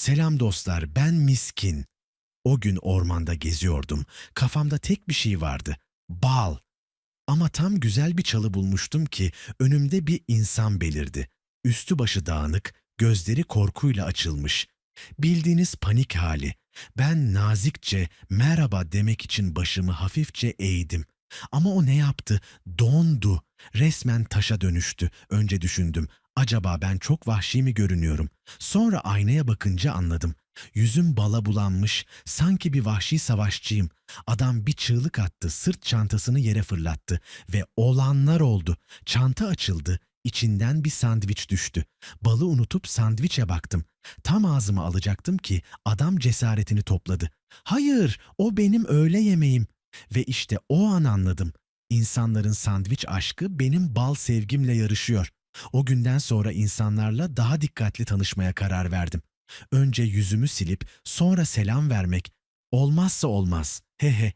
Selam dostlar, ben Miskin. O gün ormanda geziyordum. Kafamda tek bir şey vardı. Bal. Ama tam güzel bir çalı bulmuştum ki önümde bir insan belirdi. Üstü başı dağınık, gözleri korkuyla açılmış. Bildiğiniz panik hali. Ben nazikçe merhaba demek için başımı hafifçe eğdim. Ama o ne yaptı? Dondu. Resmen taşa dönüştü. Önce düşündüm. Acaba ben çok vahşi mi görünüyorum? Sonra aynaya bakınca anladım. Yüzüm bala bulanmış, sanki bir vahşi savaşçıyım. Adam bir çığlık attı, sırt çantasını yere fırlattı ve olanlar oldu. Çanta açıldı, içinden bir sandviç düştü. Balı unutup sandviçe baktım. Tam ağzıma alacaktım ki adam cesaretini topladı. Hayır, o benim öğle yemeğim. Ve işte o an anladım. İnsanların sandviç aşkı benim bal sevgimle yarışıyor. O günden sonra insanlarla daha dikkatli tanışmaya karar verdim. Önce yüzümü silip sonra selam vermek olmazsa olmaz. He he